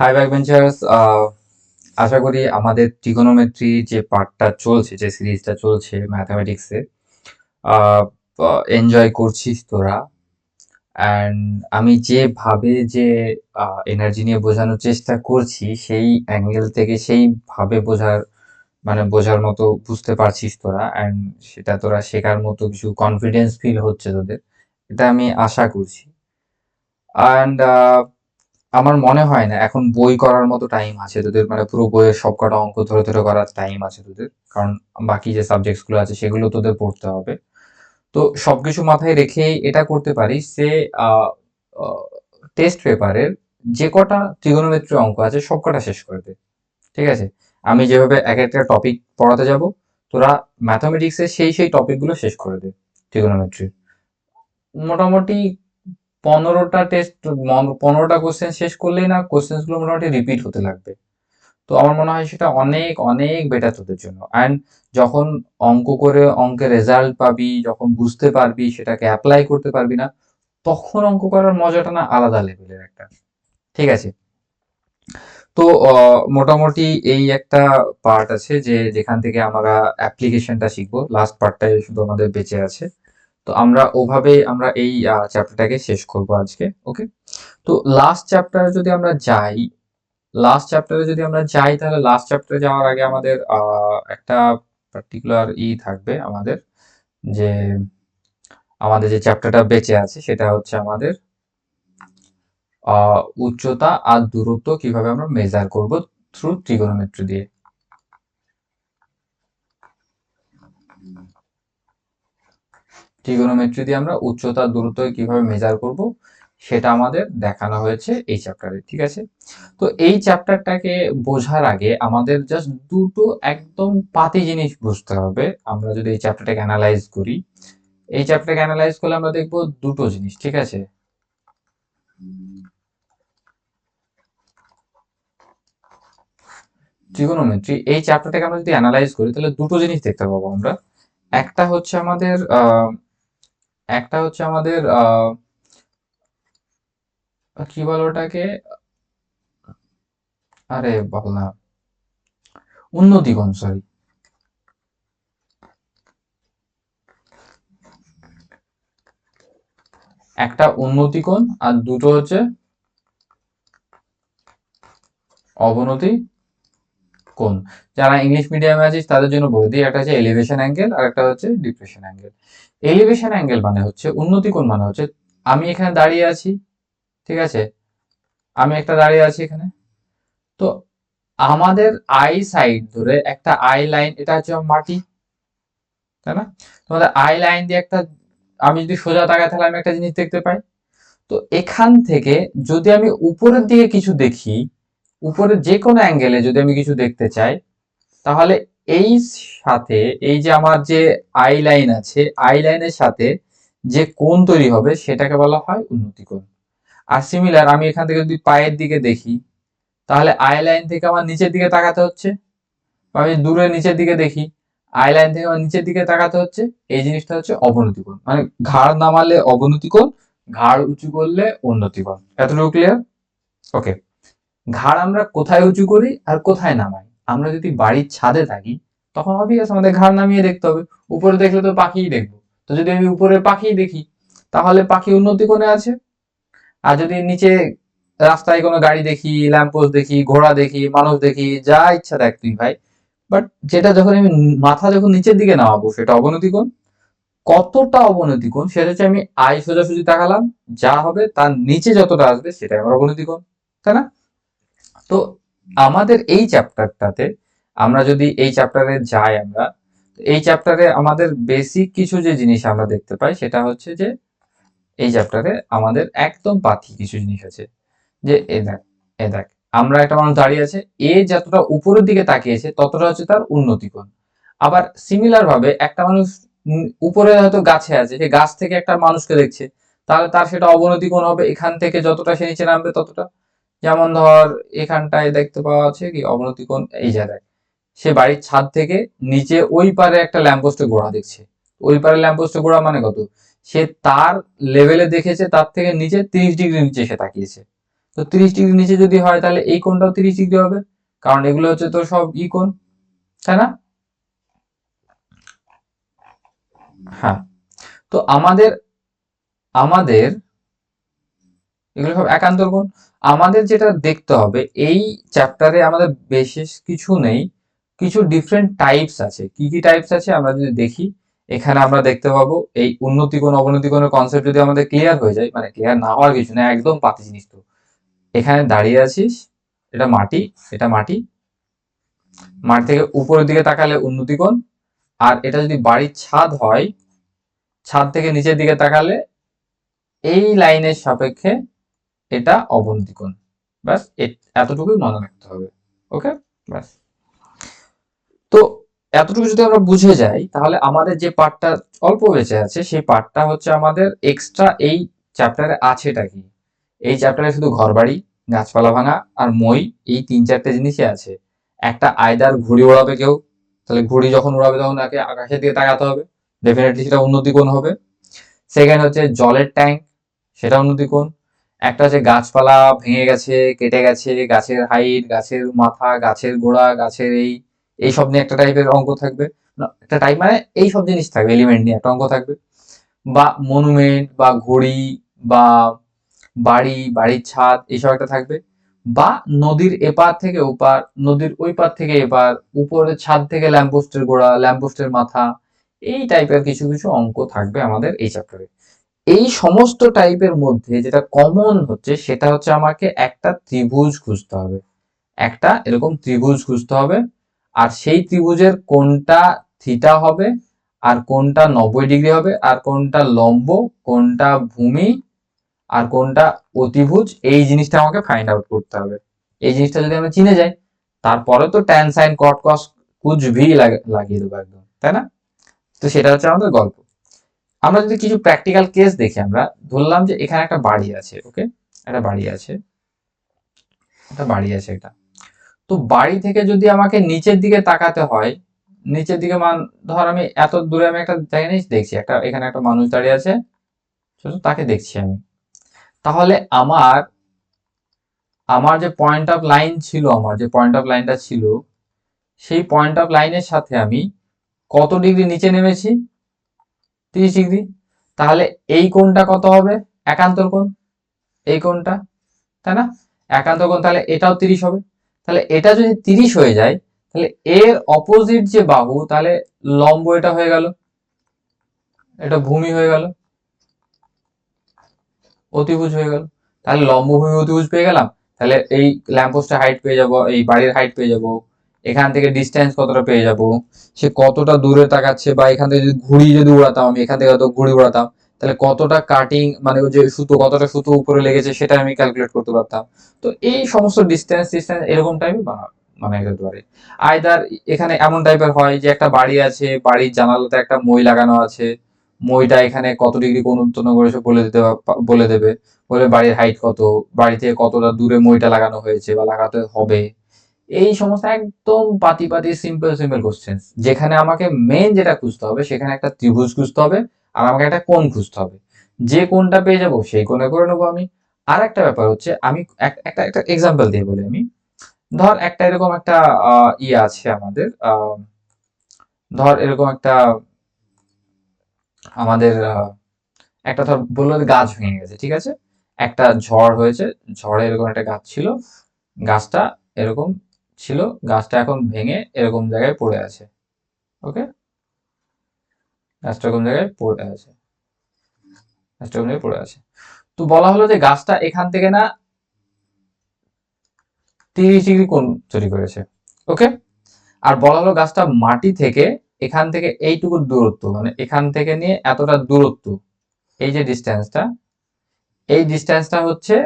High back benchers আশা করি আমাদের trigonometry যে পার্টটা চলছে, যে সিরিজটা চলছে ম্যাথামেটিক্সে এনজয় করছিস তোরা। অ্যান্ড আমি যেভাবে যে এনার্জি নিয়ে বোঝানোর চেষ্টা করছি, সেই অ্যাঙ্গেল থেকে সেইভাবে বোঝার মানে বোঝার মতো বুঝতে পারছিস তোরা। অ্যান্ড সেটা তোরা শেখার মতো কিছু কনফিডেন্স ফিল হচ্ছে তোদের। এটা আমি আশা করছি। অ্যান্ড আমার মনে হয় না, এখন বই করার মতো টাইম আছে তোদের মানে পুরো বইয়ের সব কটা অঙ্ক ধরে ধরে করার টাইম আছে তোদের। কারণ বাকি যে সাবজেক্টসগুলো আছে সেগুলো তোদের পড়তে হবে। তো সবকিছু মাথায় রেখেই এটা করতে পারিস যে টেস্ট পেপারের যে কটা ত্রিগোনোমেট্রি অঙ্ক আছে সব কটা শেষ করে দে। ঠিক আছে? আমি যেভাবে এক একটা টপিক পড়াতে যাব, তোরা ম্যাথামেটিক্সের সেই সেই টপিকগুলো শেষ করে দে ট্রিগোনোমেট্রি মোটামুটি পনেরোটা টেস্ট পনেরোটা কোশ্চেন শেষ করলেই না কোশ্চেন্সগুলো মোটামুটি রিপিট হতে লাগবে। তো আমার মনে হয় সেটা অনেক অনেক বেটার তোদের জন্য। অ্যান্ড যখন অঙ্ক করে অঙ্কের রেজাল্ট পাবি, যখন বুঝতে পারবি, সেটাকে অ্যাপ্লাই করতে পারবি না, তখন অঙ্ক করার মজাটা না আলাদা লেভেলের একটা। ঠিক আছে? তো মোটামুটি এই একটা পার্ট আছে যে, যেখান থেকে আমরা অ্যাপ্লিকেশনটা শিখব। লাস্ট পার্টটাই শুধু আমাদের বেঁচে আছে। তো আমরা ওভাবে আমরা এই চ্যাপ্টারটাকে শেষ করব আজকে ওকে তো লাস্ট চ্যাপ্টারে যদি আমরা যাই লাস্ট চ্যাপ্টারে যদি আমরা যাই, তাহলে লাস্ট চ্যাপ্টারে যাওয়ার আগে আমাদের একটা পার্টিকুলার ই থাকবে আমাদের, যে আমাদের যে চ্যাপ্টারটা বেঁচে আছে, সেটা হচ্ছে আমাদের উচ্চতা আর দূরত্ব কীভাবে আমরা মেজার করব থ্রু ট্রিগোনোমেট্রি দিয়ে। ট্রিগোনোমেট্রি দিয়ে আমরা উচ্চতা দূরত্ব কীভাবে মেজার করব, সেটা আমাদের দেখানো হয়েছে এই চ্যাপ্টারে ঠিক আছে? তো এই চ্যাপ্টারটাকে বোঝার আগে আমাদের জাস্ট দুটো একদম পাতি জিনিস বুঝতে হবে। আমরা যদি এই চ্যাপ্টারটাকে অ্যানালাইজ করি, এই চ্যাপ্টারটাকে অ্যানালাইজ করলে আমরা দেখব দুটো জিনিস, ঠিক আছে? ট্রিগোনোমেট্রি এই চ্যাপ্টারটাকে আমরা যদি অ্যানালাইজ করি, তাহলে দুটো জিনিস দেখতে পাবো আমরা। একটা হচ্ছে আমাদের একটা হচ্ছে আমাদের কি বলো ওটাকে? আরে বল না উন্নতিকোণ সরি একটা উন্নতিকোণ আর দুটো হচ্ছে অবনতি কোণ যারা ইংলিশ মিডিয়ামে আছিস তাদের জন্য বলে দিই, একটা হচ্ছে এলিভেশন অ্যাঙ্গেল আর একটা হচ্ছে ডিপ্রেশন অ্যাঙ্গেল এলিভেশন অ্যাঙ্গেল মানে হচ্ছে উন্নতি কোণ মানে হচ্ছে আমি এখানে দাঁড়িয়ে আছি, ঠিক আছে? আমি একটা দাঁড়িয়ে আছি এখানে। তো আমাদের আই সাইড ধরে একটা আই লাইন এটা হচ্ছে মাটি, তাই না? তোমাদের আই লাইন দিয়ে একটা, আমি যদি সোজা তাকায় তাহলে আমি একটা জিনিস দেখতে পাই। তো এখান থেকে যদি আমি উপরের দিকে কিছু দেখি উপরে যে কোনো অ্যাঙ্গেলে যদি আমি কিছু দেখতে চাই, তাহলে এই সাথে, এই যে আমার যে আই লাইন আছে, আই লাইনের সাথে যে কোণ তৈরি হবে সেটাকে বলা হয় উন্নতি আর সিমিলার আমি এখান থেকে যদি পায়ের দিকে দেখি, তাহলে আই লাইন থেকে আমার নিচের দিকে তাকাতে হচ্ছে। আমি দূরে নিচের দিকে দেখি, আই লাইন থেকে আমার নিচের দিকে তাকাতে হচ্ছে। এই জিনিসটা হচ্ছে অবনতি মানে ঘাড় নামালে অবনতি ঘাড় উঁচু করলে উন্নতি কোণ এতটুকু ক্লিয়ার ওকে ঘাড় আমরা কোথায় উঁচু করি আর কোথায় নামাই? আমরা যদি বাড়ির ছাদে থাকি, তখন অবভিয়াস আমাদের ঘাড় নামিয়ে দেখতে হবে। উপরে দেখলে তো পাখিই দেখব। তো যদি আমি উপরে পাখি দেখি, তাহলে পাখি উন্নতি কোণে আছে? আর যদি নিচে রাস্তায় কোনো গাড়ি দেখি ল্যাম্পোস্ট দেখি, ঘোড়া দেখি, মানুষ দেখি, যা ইচ্ছা দেখ তুই ভাই। বাট যেটা যখন আমি মাথা যখন নিচের দিকে নামাবো, সেটা অবনতি কোণ? কতটা অবনতি কোণ? সেটা হচ্ছে আমি আই সোজাসুজি তাকালাম, যা হবে তার নিচে যতটা আসবে, সেটাই আমার অবনতি কোণ। তাই না? তো আমাদের এই চ্যাপ্টারটাতে আমরা যদি এই চ্যাপ্টারে যাই আমরা এই চ্যাপ্টারে আমাদের বেসিক কিছু যে জিনিস আমরা দেখতে পাই সেটা হচ্ছে যে এই চ্যাপ্টারে আমাদের একদম পাথি কিছু জিনিস আছে। যে এ দেখ এ দেখ, আমরা একটা মানুষ দাঁড়িয়ে আছে, এ যতটা উপরের দিকে তাকিয়েছে ততটা হচ্ছে তার উন্নতি কোণ। আবার সিমিলার ভাবে একটা মানুষ উপরে হয়তো গাছে আছে, সে গাছ থেকে একটা মানুষকে দেখছে, তাহলে তার সেটা অবনতি কোণ হবে, এখান থেকে যতটা সে নিচে নামবে ততটা। যেমন ধর, এখানটায় দেখতে পাওয়া আছে কি, অবনতি কোণ এই জায়গায়। সে বাড়ির ছাদ থেকে নিচে ওই পারে একটা ল্যাম্পোস্টে গোড়া দেখছে। ওই পারে ল্যাম্পোস্টে গোড়া মানে কত? সে তার লেভেলে দেখেছে, তার থেকে নিচে তিরিশ ডিগ্রি নিচে সে তাকিয়েছে। তো তিরিশ ডিগ্রি নিচে যদি হয়, তাহলে এই কোণটাও তিরিশ ডিগ্রি হবে। কারণ এগুলো হচ্ছে তো সব ই কোণ, তাই না? হ্যাঁ। তো আমাদের আমাদের এগুলো সব একান্তর কোণ আমাদের যেটা দেখতে হবে, এই চ্যাপ্টারে আমাদের বিশেষ কিছু নেই, কিছু ডিফারেন্ট টাইপস আছে। কি কি টাইপস আছে আমরা যদি দেখি, এখানে আমরা দেখতে পাবো, এই উন্নতি কোণ অবনতি কোণের কনসেপ্ট যদি আমাদের ক্লিয়ার হয়ে যায় মানে ক্লিয়ার না হওয়ার কিছু না, একদম পাতি জিনিস তো। এখানে দাঁড়িয়ে আছিস, এটা মাটি এটা মাটি। মাটি থেকে উপরের দিকে তাকালে উন্নতি কোণ আর এটা যদি বাড়ির ছাদ হয়, ছাদ থেকে নিচের দিকে তাকালে এই লাইনের সাপেক্ষে এটা অবনতি কোণ ব্যাস এতটুকুই মনে রাখতে হবে। ওকে? ব্যাস। তো এতটুকু যদি আমরা বুঝে যাই, তাহলে আমাদের যে পার্টটা অল্প বেঁচে আছে, সেই পার্টটা হচ্ছে আমাদের এক্সট্রা এই চ্যাপ্টারে আছেটা কি? এই চ্যাপ্টারে শুধু ঘরবাড়ি, গাছপালা ভাঙা আর মই, এই তিন চারটে জিনিসই আছে। একটা আয়দার ঘুড়ি ওড়াবে কেউ, তাহলে ঘুড়ি যখন উড়াবে তখন তাকে আকাশের দিকে তাকাতে হবে। ডেফিনেটলি সেটা উন্নতি কোণ হবে। সেকেন্ড হচ্ছে জলের ট্যাঙ্ক সেটা উন্নতি কোণ একটা হচ্ছে গাছপালা ভেঙে গেছে, কেটে গেছে, গাছের হাইট গাছের মাথা, গাছের গোড়া, গাছের এই এই সব নিয়ে একটা টাইপের অঙ্ক থাকবে। একটা টাইপ মানে এই সব জিনিস থাকবে এলিমেন্ট নিয়ে একটা অঙ্ক থাকবে। বা মনুমেন্ট বা ঘড়ি, বা বাড়ি, বাড়ির ছাদ, এইসব একটা থাকবে। বা নদীর এপার থেকে ওপার, নদীর ওই পার থেকে এপার, উপরের ছাদ থেকে ল্যাম্পপোস্টের গোড়া ল্যাম্পপোস্টের মাথা, এই টাইপের কিছু কিছু অঙ্ক থাকবে আমাদের এই চ্যাপ্টারে এই সমস্ত টাইপের মধ্যে যেটা কমন হচ্ছে সেটা হচ্ছে আমাকে একটা ত্রিভুজ খুঁজতে হবে একটা এরকম ত্রিভুজ খুঁজতে হবে আর সেই ত্রিভুজের কোনটা থিটা হবে আর কোনটা নব্বই ডিগ্রি হবে আর কোনটা লম্ব কোনটা ভূমি আর কোনটা অতিভুজ এই জিনিসটা আমাকে ফাইন্ড আউট করতে হবে এই জিনিসটা যদি আমরা চিনে যাই তারপরে তো ট্যান সাইন কট কস কুচ ভি লাগ- লাগিয়ে দেবো একদম তাই না তো সেটা হচ্ছে আমাদের গল্প আমরা যদি কিছু প্র্যাকটিক্যাল কেস দেখি আমরা, ধরলাম যে এখানে একটা বাড়ি আছে ওকে একটা বাড়ি আছে। একটা বাড়ি আছে এটা। তো বাড়ি থেকে যদি আমাকে নিচের দিকে তাকাতে হয়, নিচের দিকে মান, ধর আমি এত দূরে আমি একটা জিনিস দেখছি, একটা, এখানে একটা মানুষ দাঁড়িয়ে আছে শুধু তাকে দেখছি আমি। তাহলে আমার আমার যে পয়েন্ট অফ লাইন ছিল আমার, যে পয়েন্ট অফ লাইনটা ছিল, সেই পয়েন্ট অফ লাইনের সাথে আমি কত ডিগ্রি নিচে নেমেছি? তিরিশ ডিগ্রি। তাহলে এই কোণটা কত হবে? একান্তর কোণ। এই কোণটা, তাই না? একান্তর কোণ, তাহলে এটাও তিরিশ হবে। তাহলে এটা যদি তিরিশ হয়ে যায়, তাহলে এর অপোজিট যে বাহু, তাহলে লম্ব এটা হয়ে গেল। এটা ভূমি হয়ে গেল। অতিভুজ হয়ে গেল। তাহলে লম্ব ভূমি অতিভুজ পেয়ে গেলাম। তাহলে এই ল্যাম্পপোস্টের হাইট পেয়ে যাব, এই বাড়ির হাইট পেয়ে যাব এখান থেকে ডিস্টেন্স কতটা পেয়ে যাব? সে কতটা দূরে তাকাচ্ছে? বা এখান থেকে যদি ঘুড়ি যদি উড়াতাম আমি, এখান থেকে ঘুড়ি উড়াতাম, তাহলে কতটা কাটিং মানে ওই যে সুতো, কতটা সুতো উপরে লেগেছে সেটা আমি ক্যালকুলেট করতে পারতাম। তো এই সমস্ত ডিস্টেন্স ডিস্টেন্স এরকম টাইপের মানে যেতে পারে। আইদার এখানে এমন টাইপের হয় যে একটা বাড়ি আছে, বাড়ির জানালাতে একটা মই লাগানো আছে, মইটা এখানে কত ডিগ্রি কোণ উত্তন্ন করেছে বলে দিতে বলে দেবে। বলে বাড়ির হাইট কত? বাড়ি থেকে কতটা দূরে মইটা লাগানো হয়েছে বা লাগাতে হবে? এই সমস্ত একদম পাতি পাতি সিম্পল সিম্পল কোশ্চেন যেখানে আমাকে মেন যেটা খুঁজতে হবে সেখানে একটা ত্রিভুজ খুঁজতে হবে আর আমাকে একটা কোণ খুঁজতে হবে। যে কোণটা পেয়ে যাব সেই কোণে করে নেব আমি। আর একটা ব্যাপার হচ্ছে আমি এক- একটা একটা এক্সাম্পল দিয়ে বলি আমি। ধর একটা এরকম একটা আহ, ইয়ে আছে আমাদের ধর এরকম একটা আমাদের একটা ধর বলল গাছ ভেঙে গেছে ঠিক আছে? একটা ঝড় হয়েছে ঝড়ে এরকম একটা গাছ ছিল। গাছটা এরকম ছিল, গাছটা এখন ভেঙে এরকম জায়গায় পড়ে আছে। ওকে গাছটা এরকম জায়গায় পড়ে আছে। গাছটা এরকম জায়গায় পড়ে আছে। তো বলা হলো যে গাছটা এখান থেকে না তিরিশ ডিগ্রি কোণ তৈরি করেছে। ওকে আর বলা হলো গাছটা মাটি থেকে এখান থেকে এইটুকু দূরত্ব মানে এখান থেকে নিয়ে এতটা দূরত্ব, এই যে ডিস্টেন্সটা এই ডিস্টেন্সটা হচ্ছে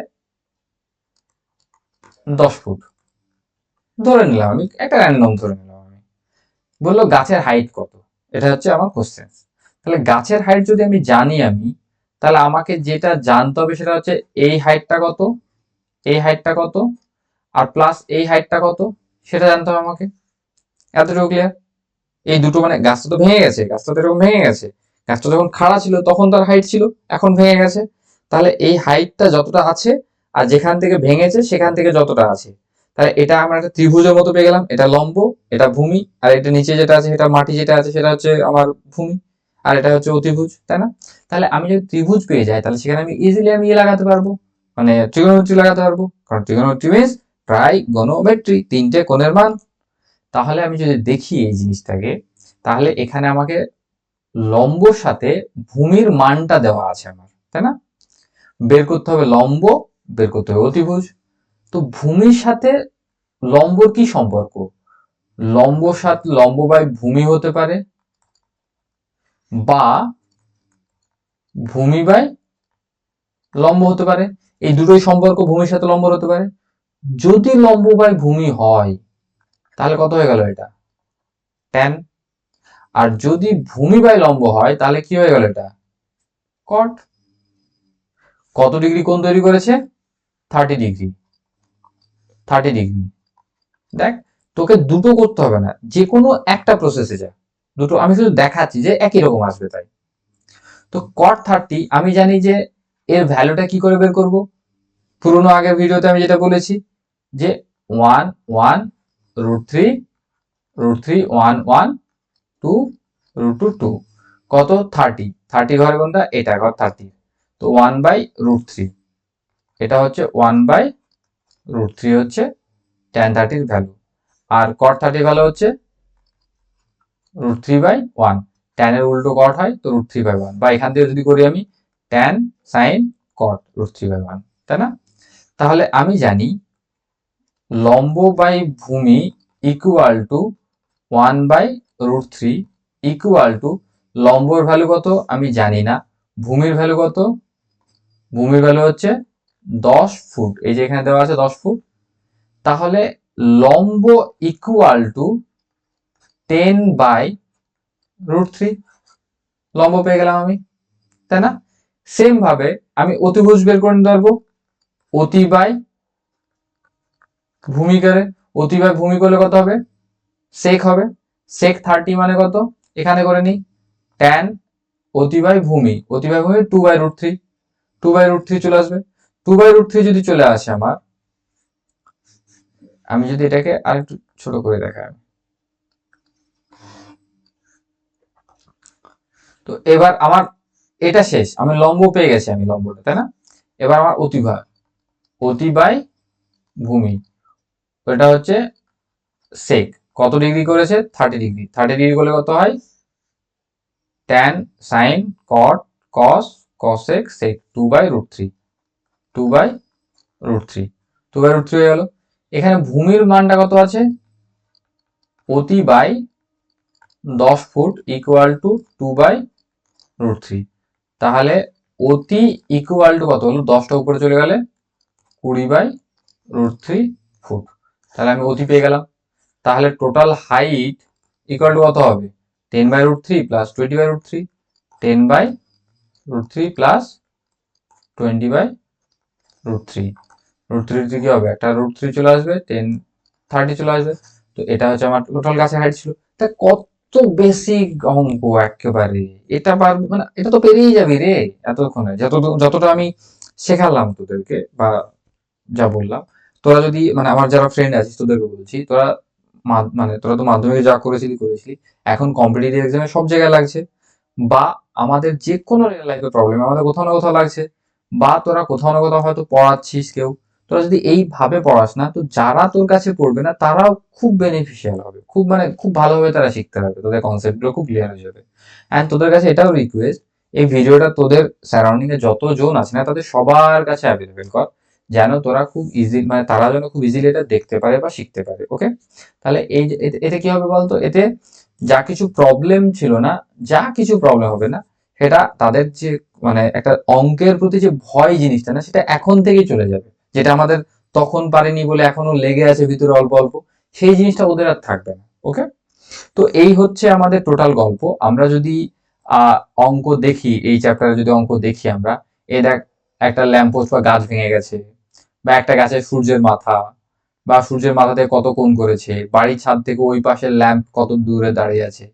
দশ ফুট। ধরে নিলাম আমি, একটা র্যান্ডম ধরে নিলাম আমি। বলল, গাছের হাইট কত? এটা হচ্ছে আমার কোশ্চেন তাহলে গাছের হাইট যদি আমি জানি আমি, তাহলে আমাকে যেটা জানতে হবে সেটা হচ্ছে এই হাইটটা কত, এই হাইটটা কত, আর প্লাস এই হাইটটা কত, সেটা জানতে হবে আমাকে। এতটুকু ক্লিয়ার এই দুটো মানে গাছটা তো ভেঙে গেছে, গাছটা তো এরকম ভেঙে গেছে। গাছটা যখন খাড়া ছিল, তখন তার হাইট ছিল, এখন ভেঙে গেছে। তাহলে এই হাইটটা যতটা আছে, আর যেখান থেকে ভেঙেছে, সেখান থেকে যতটা আছে। তাহলে এটা আমরা একটা ত্রিভুজের মতো পেয়ে গেলাম। এটা লম্ব, এটা ভূমি, আর এটা নিচে যেটা আছে, সেটা মাটি যেটা আছে, সেটা হচ্ছে আমার ভূমি, আর এটা হচ্ছে অতিভুজ, তাই না? তাহলে আমি যদি ত্রিভুজ পেয়ে যাই, তাহলে সেখানে আমি ইজিলি আমি ইয়ে লাগাতে পারব। মানে ট্রিগোনোমেট্রি লাগাতে পারব। কারণ ট্রিগোনোমেট্রি মিনস ট্রাই গনোমেট্রি তিনটে কোণের মান। তাহলে আমি যদি দেখি এই জিনিসটাকে, তাহলে এখানে আমাকে লম্বর সাথে ভূমির মানটা দেওয়া আছে আমার, তাই না? বের করতে হবে লম্ব, বের করতে হবে অতিভুজ। তো ভূমির সাথে লম্বর কি সম্পর্ক? লম্বর সাথে লম্ব বাই ভূমি হতে পারে বা ভূমি বাই লম্ব হতে পারে। এই দুটোই সম্পর্ক ভূমির সাথে লম্বর হতে পারে। যদি লম্ব বাই ভূমি হয়, তাহলে কত হয়ে গেল এটা? ট্যান আর যদি ভূমি বাই লম্ব হয়, তাহলে কি হয়ে গেল এটা? কট কত ডিগ্রি কোণ তৈরি করেছে? Thirty degree. থার্টি ডিগ্রি দেখ তোকে দুটো করতে হবে না যে কোনো একটা প্রসেসে যা। দুটো আমি শুধু দেখাচ্ছি যে একই রকম আসবে তাই। তো কট থার্টি আমি জানি যে এর ভ্যালুটা কি করে বের করব? পুরোনো আগের ভিডিওতে আমি যেটা বলেছি যে one one root three root three one one two root two two কত? থার্টি থার্টি ঘরে কোনটা? এটা ঘর থার্টি তো ওয়ান বাই রুট থ্রি এটা হচ্ছে ওয়ান বাই রুট থ্রি হচ্ছে ট্যান থার্টির ভ্যালু আর কট থার্টির ভ্যালু হচ্ছে রুট থ্রি বাই ওয়ান ট্যানের উল্টো কট হয় তো রুট থ্রি বাই ওয়ান বা এখান থেকে যদি করি আমি tan sine cot root three by one তাই না? তাহলে আমি জানি লম্ব বাই ভূমি equal to one by root three equal to number value কত? আমি জানি না। ভূমির ভ্যালু কত? ভূমির ভ্যালু হচ্ছে দশ ফুট, এই যে এখানে দেওয়া আছে দশ ফুট, তাহলে লম্ব equal to ten by root three লম্ব পেয়ে গেলাম আমি, তাই না? সেম ভাবে আমি অতিভুজ বের করে নিতে পারব, অতি বাই ভূমি করে অতি বাই ভূমি করলে কত হবে? সেক হবে সেক থার্টি মানে কত? এখানে করে নিই ট্যান অতি বাই ভূমি, অতি বাই ভূমি two by root three two by root three চলে আসবে। টু বাই রুট থ্রি যদি চলে আসে আমার, আমি যদি এটাকে আর একটু ছোট করে দেখাই। তো এবার আমার এটা শেষ, আমি লম্ব পেয়ে গেছি আমি লম্বটা, তাই না? এবার আমার অতিবায় অতি বাই ভূমি, ওটা হচ্ছে সেক কত ডিগ্রি করেছে? থার্টি ডিগ্রি থার্টি ডিগ্রি করলে কত হয়? Tan sine cot cos cosec sec two by root three two by root three two by root three হয়ে গেল। এখানে ভূমির মানটা কত আছে? অতি বাই দশ foot equal to two by root three তাহলে অতি ইকুয়াল টু কত হলো? দশটা উপরে চলে গেলে কুড়ি বাই রুট থ্রি ফুট। তাহলে আমি অতি পেয়ে গেলাম। তাহলে টোটাল হাইট ইকুয়াল টু কত হবে? Ten by root three plus twenty by root three ten by root three plus twenty by root three root three কি হবে? একটা রুট থ্রি চলে আসবে টেন থার্টি চলে আসবে। তো এটা হচ্ছে আমার টোটাল গাছের হাইট ছিল। তা কত বেশি অঙ্ক একেবারে? এটা পার মানে এটা তো পেরিয়ে যাবি রে এতক্ষণে। যত যতটা আমি শেখালাম তোদেরকে বা যা বললাম, তোরা যদি মানে আমার যারা ফ্রেন্ড আছিস তোদেরকে বলছি, তোরা মানে তোরা তো মাধ্যমিকে যা করেছিলি করেছিলি। এখন কম্পিটিটিভ এক্সামে সব জায়গায় লাগছে। বা আমাদের যে কোনো লাইফে প্রবলেম আমাদের কোথাও না কোথাও লাগছে। বা তোরা কোথাও না কোথাও হয়তো পড়াচ্ছিস কেউ। তোরা যদি এইভাবে পড়াস না, তো যারা তোর কাছে পড়বে না, তারাও খুব বেনিফিশিয়াল হবে। খুব মানে খুব ভালোভাবে তারা শিখতে পারবে। তোদের কনসেপ্টগুলো খুব ক্লিয়ার হয়ে যাবে। অ্যান্ড তোদের কাছে এটাও রিকোয়েস্ট এই ভিডিওটা তোদের সারাউন্ডিং এ যত জন আছে না, তাদের সবার কাছে অ্যাভেলেবেল কর, যেন তোরা খুব ইজি মানে তারা যেন খুব ইজিলি এটা দেখতে পারে বা শিখতে পারে ওকে তাহলে এই এতে কি হবে বলতো? এতে যা কিছু প্রবলেম ছিল না, যা কিছু প্রবলেম হবে না সেটা তাদের যে মানে একটা অঙ্কের প্রতি যে ভয় জিনিসটা না, সেটা এখন থেকেই চলে যাবে। যেটা আমাদের তখন পারেনি বলে এখনও লেগে আছে ভিতরে অল্প অল্প, সেই জিনিসটা ওদের আর থাকবে না, ওকে? তো এই হচ্ছে আমাদের টোটাল গল্প। আমরা যদি অঙ্ক দেখি, এই চ্যাপ্টারে যদি অঙ্ক দেখি আমরা, এ দেখ একটা ল্যাম্পপোস্ট বা গাছ ভেঙে গেছে, বা একটা গাছের সূর্যের মাথা, বা সূর্যের মাথা থেকে কত কোণ করেছে, বাড়ির ছাদ থেকে ওই পাশের ল্যাম্প কত দূরে দাঁড়িয়ে আছে,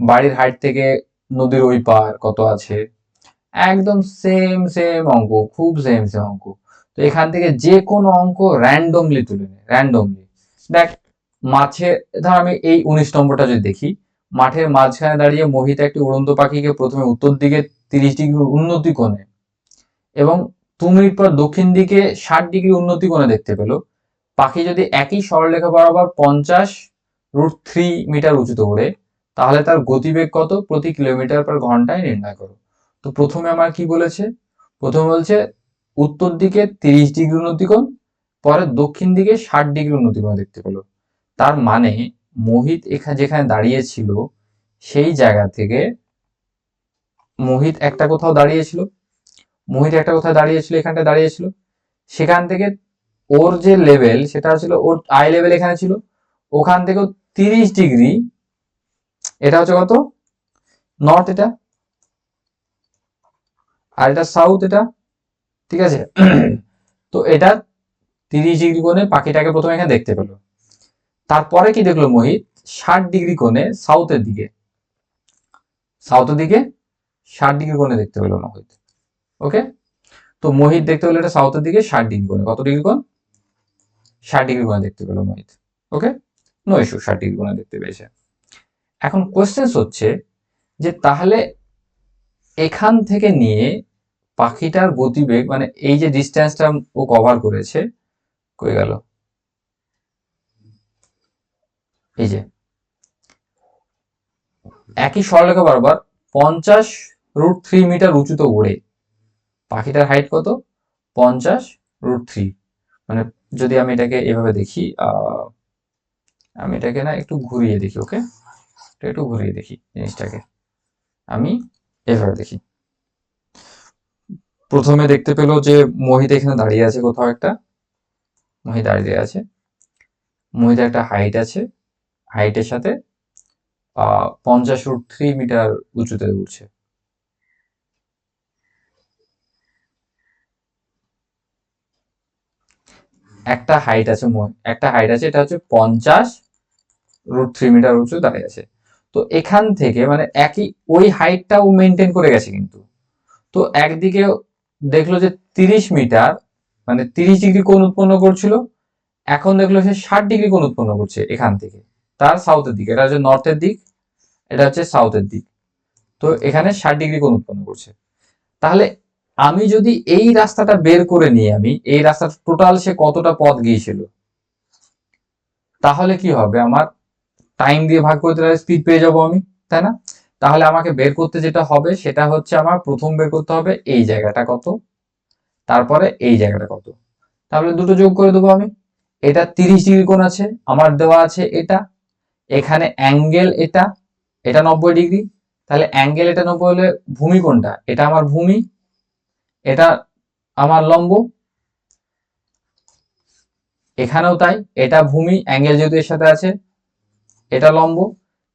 বাড়ির হাইট থেকে নদীর ওই পার কত আছে? একদম সেম সেম অঙ্ক, খুব সেম সেম অঙ্ক। তো এখান থেকে যে কোনো অঙ্ক র্যান্ডমলি তুলে নে র্যান্ডমলি দেখ মাছে ধর আমি এই উনিশ নম্বরটা যদি দেখি, মাঠের মাঝখানে দাঁড়িয়ে মোহিত একটি উড়ন্ত পাখিকে প্রথমে উত্তর দিকে তিরিশ ডিগ্রি উন্নতি কোণে এবং মিনিট পর দক্ষিণ দিকে ষাট ডিগ্রি উন্নতি কোণে দেখতে পেল। পাখি যদি একই সরলরেখা বরাবর পঞ্চাশ রুট থ্রি মিটার উঁচুতে ওড়ে তাহলে তার গতিবেগ কত? প্রতি কিলোমিটার পার ঘন্টায় নির্ণয় করো। তো প্রথমে আমার কি বলেছে? প্রথমে বলছে, উত্তর দিকে তিরিশ ডিগ্রি উন্নতি কোণ পরে দক্ষিণ দিকে ষাট ডিগ্রি উন্নতি কোণ দেখতে পেল। তার মানে মোহিত এখানে যেখানে দাঁড়িয়েছিল সেই জায়গা থেকে মোহিত একটা কোথাও দাঁড়িয়েছিল মোহিত একটা কোথাও দাঁড়িয়েছিল এখানটা দাঁড়িয়েছিল সেখান থেকে ওর যে লেভেল সেটা ছিল ওর আই লেভেল এখানে ছিল, ওখান থেকেও তিরিশ ডিগ্রি এটা হচ্ছে কত? নর্থ এটা। আর এটা সাউথ এটা। ঠিক আছে? তো এটা তিরিশ ডিগ্রি কোণে পাখিটাকে প্রথমে এখানে দেখতে পেল। তারপরে কি দেখল মোহিত? ষাট ডিগ্রি কোণে সাউথের দিকে। সাউথের দিকে ষাট ডিগ্রি কোণে দেখতে পেল মোহিত। ওকে তো মোহিত দেখতে পেল এটা সাউথের দিকে ষাট ডিগ্রি কোণে। কত ডিগ্রি কোণ? ষাট ডিগ্রি কোণে দেখতে পেল মোহিত। ওকে নো ইস্যু ষাট ডিগ্রি কোণে দেখতে পেয়েছে। এখন কোয়েশ্চেন্স হচ্ছে যে তাহলে এখান থেকে নিয়ে পাখিটার গতিবেগ মানে এই যে ডিস্টেন্সটা ও কভার করেছে, কই গেল? এই যে। একই সরলরেখা বারবার, পঞ্চাশ রুট থ্রি মিটার উঁচুতে ওড়ে। পাখিটার হাইট কত? পঞ্চাশ রুট থ্রি মানে যদি আমি এটাকে এভাবে দেখি আমি এটাকে না একটু ঘুরিয়ে দেখি ওকে একটু ঘুরিয়ে দেখি জিনিসটাকে। আমি এভাবে দেখি। প্রথমে দেখতে পেল যে মোহিত এখানে দাঁড়িয়ে আছে কোথাও একটা। মোহিত দাঁড়িয়ে আছে। মোহিত একটা হাইট আছে। হাইটের সাথে পঞ্চাশ রুট থ্রি মিটার উঁচুতে উঠছে। একটা হাইট আছে একটা হাইট আছে, এটা হচ্ছে পঞ্চাশ রুট থ্রি মিটার উঁচু দাঁড়িয়ে আছে। তো এখান থেকে মানে একই ওই হাইটটাও মেনটেন করে গেছে কিন্তু। তো একদিকে দেখল যে তিরিশ মিটার মানে তিরিশ ডিগ্রি কোণ উৎপন্ন করছিল, এখন দেখল সে ষাট ডিগ্রি কোণ উৎপন্ন করছে এখান থেকে। তার সাউথের দিক, এটা হচ্ছে নর্থের দিক, এটা হচ্ছে সাউথের দিক। তো এখানে ষাট ডিগ্রি কোণ উৎপন্ন করছে। তাহলে আমি যদি এই রাস্তাটা বের করে নিই আমি, এই রাস্তাটা টোটাল সে কতটা পথ গিয়েছিল, তাহলে কি হবে আমার? টাইম দিয়ে ভাগ করে দিলে স্পিড পেয়ে যাব আমি, তাই না? তাহলে আমাকে বের করতে যেটা হবে সেটা হচ্ছে আমার প্রথম বের করতে হবে এই জায়গাটা কত, তারপরে এই জায়গাটা কত। তাহলে দুটো যোগ করে দেবো আমি, এটা তিরিশ ডিগ্রি কোণ আছে, আমার দেওয়া আছে এটা, এখানে অ্যাঙ্গেল এটা এটা নব্বই ডিগ্রি, তাহলে অ্যাঙ্গেল এটা নব্বই হলে ভূমি কোনটা এটা আমার ভূমি, এটা আমার লম্ব, এখানেও তাই, এটা ভূমি অ্যাঙ্গেল যেহেতু এর সাথে আছে এটা লম্ব।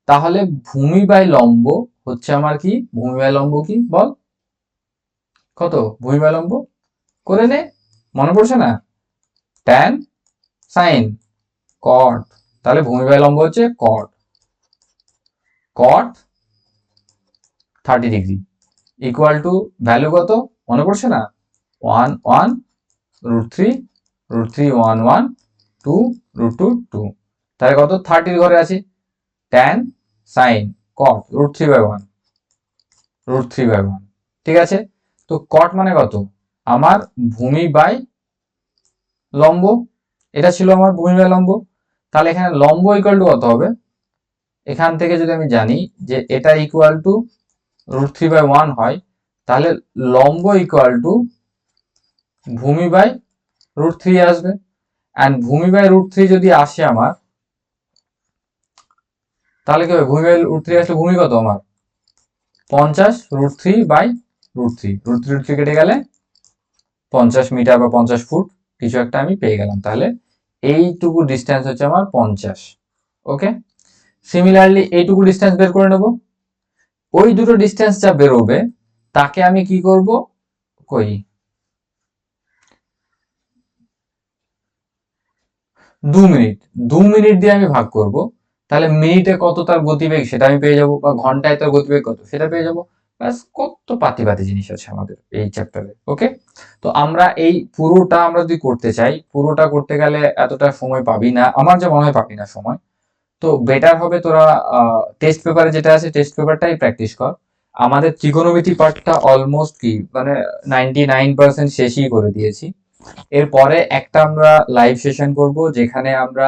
তাহলে ভূমি বাই লম্ব হচ্ছে আমার কি? ভূমি বাই লম্ব কি? বল। কত? ভূমি বাই লম্ব। করে নে। মনে পড়ছে না? ট্যান সাইন কট তাহলে ভূমি বাই লম্ব হচ্ছে cot cot thirty degree equal to value কত? মনে পড়ছে না? One one root three root three one one two root two two তাহলে কত? থার্টির ঘরে আছে। Tan sine cot root three by one root three by one ঠিক আছে? তো কট মানে কত? আমার ভূমি বাই লম্ব, এটা ছিল আমার ভূমি বাই লম্ব। তাহলে এখানে লম্ব ইকুয়াল টু কত হবে? এখান থেকে যদি আমি জানি যে এটা equal to root three by one হয়, তাহলে লম্ব ইকুয়াল টু ভূমি বাই রুট থ্রি আসবে। অ্যান্ড ভূমি বাই রুট থ্রি যদি আসে আমার তাহলে কি হবে? ভূমি বাই রুট থ্রি আসলে ভূমি কত আমার? পঞ্চাশ root three by root three root three root three কেটে গেলে পঞ্চাশ মিটার বা পঞ্চাশ ফুট কিছু একটা আমি পেয়ে গেলাম। তাহলে এইটুকু ডিস্টেন্স হচ্ছে আমার পঞ্চাশ। ওকে সিমিলারলি এইটুকু ডিস্টেন্স বের করে নেব। ওই দুটো ডিস্টেন্স যা বেরোবে, তাকে আমি কি করব? কই? দু মিনিট। দু মিনিট দিয়ে আমি ভাগ করব। তাহলে মিনিটে কত তার গতিবেগ সেটা আমি পেয়ে যাব? বা ঘন্টায় তার গতিবেগ কত সেটা পেয়ে যাব? ব্যাস, কত পাতি পাতি জিনিস আছে আমাদের এই চ্যাপ্টারে ওকে তো আমরা এই পুরোটা আমরা যদি করতে চাই, পুরোটা করতে গেলে এতটা সময় পাবি না। আমার যে মনে হয় পাবি না সময়। তো বেটার হবে তোরা টেস্ট পেপারে যেটা আছে টেস্ট পেপারটাই প্র্যাকটিস কর। আমাদের ত্রিকোণমিতি পার্টটা অলমোস্ট কি মানে নাইনটি নাইন পার্সেন্ট শেষই করে দিয়েছি। এরপরে একটা আমরা লাইভ সেশন করব, যেখানে আমরা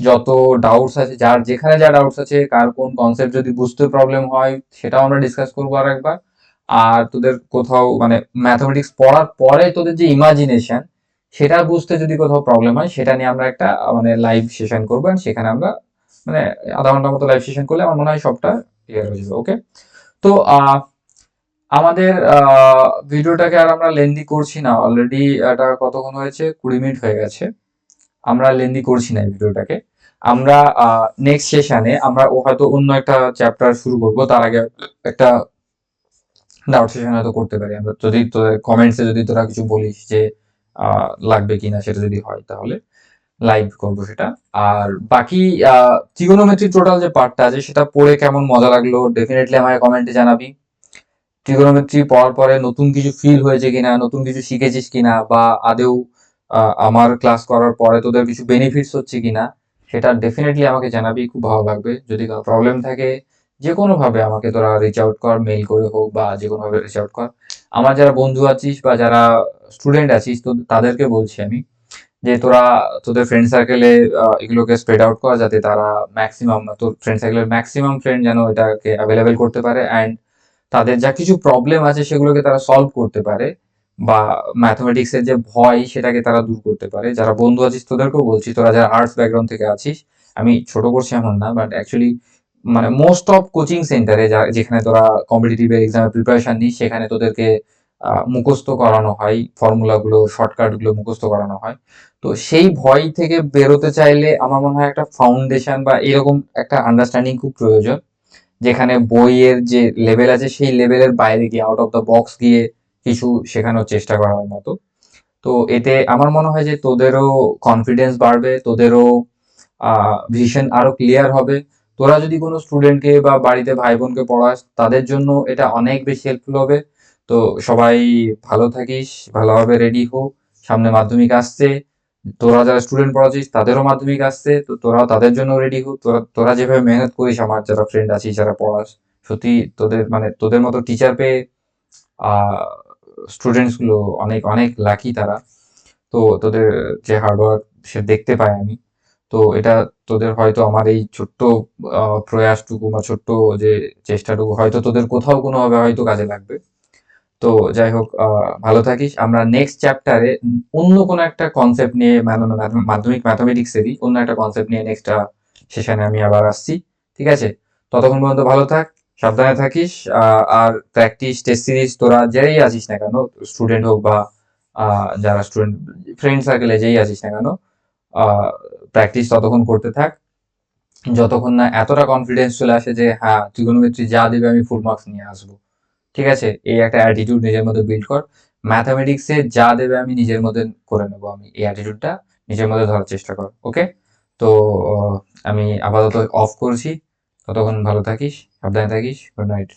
যত ডাউটস আছে, যার যেখানে যা ডাউটস আছে, কার কোন কনসেপ্ট যদি বুঝতে প্রবলেম হয়, সেটাও আমরা ডিসকাস করব আর একবার আর তোদের কোথাও মানে ম্যাথমেটিক্স পড়ার পরে তোদের যে ইমাজিনেশন সেটা বুঝতে যদি কোথাও প্রবলেম হয়, সেটা নিয়ে আমরা একটা মানে লাইভ সেশন করব and সেখানে আমরা মানে আধা ঘণ্টার মতো লাইভ সেশন করলে আমার মনে হয় সবটা ক্লিয়ার হয়ে যাবে ওকে তো আমাদের ভিডিওটাকে আর আমরা লেন্দি করছি না। অলরেডি এটা কতক্ষণ হয়েছে? কুড়ি মিনিট হয়ে গেছে। আমরা লেন্দি করছি না এই ভিডিওটাকে। আমরা নেক্সট সেশনে আমরা হয়তো অন্য একটা চ্যাপ্টার শুরু করব, তার আগে একটা ডাউট সেশন হয়তো করতে পারি আমরা। যদি তোদের কমেন্টসে যদি তোরা কিছু বলিস যে লাগবে কিনা সেটা যদি হয় তাহলে লাইভ করব সেটা। আর বাকি ট্রিগোনোমেট্রি টোটাল যে পার্টটা আছে সেটা পড়ে কেমন মজা লাগল ডেফিনেটলি আমাকে কমেন্টে জানাবি। ট্রিগোনোমেট্রি পড়ার পরে নতুন কিছু ফিল হয়েছে কিনা, নতুন কিছু শিখেছিস কিনা, বা আদেও আমার ক্লাস করার পরে তোদের কিছু বেনিফিটস হচ্ছে কিনা, সেটা ডেফিনেটলি আমাকে জানাবি, খুব ভালো লাগবে। যদি কোনো প্রবলেম থাকে যে কোনো ভাবে আমাকে তোরা রিচ আউট কর মেইল করে হোক বা যে কোনো ভাবে রিচ আউট কর। আমার যারা বন্ধু আছিস বা যারা স্টুডেন্ট আছিস, তো তাদেরকে বলছি আমি যে তোরা তোদের ফ্রেন্ড সার্কেলে এগুলোকে স্প্রেড আউট কর যাতে তারা ম্যাক্সিমাম তোর ফ্রেন্ড সার্কেলের ম্যাক্সিমাম ফ্রেন্ড যেন এটাকে অ্যাভেলেবেল করতে পারে। অ্যান্ড তাদের যা কিছু প্রবলেম আছে, সেগুলোকে তারা সলভ করতে পারে। বা ম্যাথমেটিক্সের যে ভয় সেটাকে তারা দূর করতে পারে। যারা বন্ধু আছিস তোদেরকেও বলছি, তোরা যারা আর্টস ব্যাকগ্রাউন্ড থেকে আছিস, আমি ছোট করছি এমন না বাট অ্যাকচুয়ালি মানে মোস্ট অফ কোচিং সেন্টারে যেখানে তোরা কম্পিটিটিভ এক্সামের প্রিপারেশন নিস, সেখানে তোদেরকে মুখস্থ করানো হয় ফর্মুলাগুলো শর্টকাটগুলো মুখস্থ করানো হয়। তো সেই ভয় থেকে বেরোতে চাইলে আমার মনে হয় একটা ফাউন্ডেশন বা এরকম একটা আন্ডারস্ট্যান্ডিং খুব প্রয়োজন, যেখানে বইয়ের যে লেভেল আছে, সেই লেভেলের বাইরে গিয়ে আউট অফ দ্য বক্স গিয়ে কিছু শেখানোর চেষ্টা করার মতো। তো এতে আমার মনে হয় যে তোদেরও কনফিডেন্স বাড়বে, তোদেরও ভিশন আরও ক্লিয়ার হবে। তোরা যদি কোনো স্টুডেন্টকে বা বাড়িতে ভাই বোনকে পড়াস, তাদের জন্য এটা অনেক বেশি হেল্পফুল হবে। তো সবাই ভালো থাকিস, ভালোভাবে রেডি হো সামনে মাধ্যমিক আসছে, তোরা যারা স্টুডেন্ট পড়াচ্ছিস, তাদেরও মাধ্যমিক আসছে। তো তোরাও তাদের জন্য রেডি হো তোরা তোরা যেভাবে মেহনত করিস, আমার যারা ফ্রেন্ড আছিস যারা পড়াস, সত্যি তোদের মানে তোদের মতো টিচার পেয়ে আহ স্টুডেন্টসগুলো অনেক অনেক লাকি তারা। তো তোদের যে হার্ডওয়ার্ক সে দেখতে পাই আমি। তো এটা তোদের হয়তো আমার এই ছোট্ট প্রয়াসটুকু বা ছোট্ট যে চেষ্টাটুকু হয়তো তোদের কোথাও কোনোভাবে হয়তো কাজে লাগবে। তো যাই হোক আহ, ভালো থাকিস। আমরা নেক্সট চ্যাপ্টারে অন্য কোনো একটা কনসেপ্ট নিয়ে মানে মাধ্যমিক ম্যাথমেটিক্সেরই অন্য একটা কনসেপ্ট নিয়ে নেক্সট সেশনে আমি আবার আসছি। ঠিক আছে? ততক্ষণ পর্যন্ত ভালো থাক। সাবধানে থাকিস আহ, আর প্র্যাকটিস টেস্ট সিরিজ তোরা যেই আসিস না কেন স্টুডেন্ট হোক বা যারা স্টুডেন্ট ফ্রেন্ড সার্কেলে যেই আসিস না কেন প্র্যাকটিস ততক্ষণ করতে থাক। যতক্ষণ না এতটা কনফিডেন্স চলে আসে যে হ্যাঁ ত্রিগোনোমেট্রি যা দেবে আমি ফুল মার্কস নিয়ে আসব। ঠিক আছে? এই একটা অ্যাটিটিউড নিজের মধ্যে বিল্ড কর। ম্যাথামেটিক্সে যা দেবে আমি নিজের মধ্যে করে নেব। আমি এই অ্যাটিটিউডটা নিজের মধ্যে ধরার চেষ্টা কর। ওকে তো আমি আপাতত অফ করছি। ততক্ষণ ভালো থাকিস সাবধানে থাকিস গুড নাইট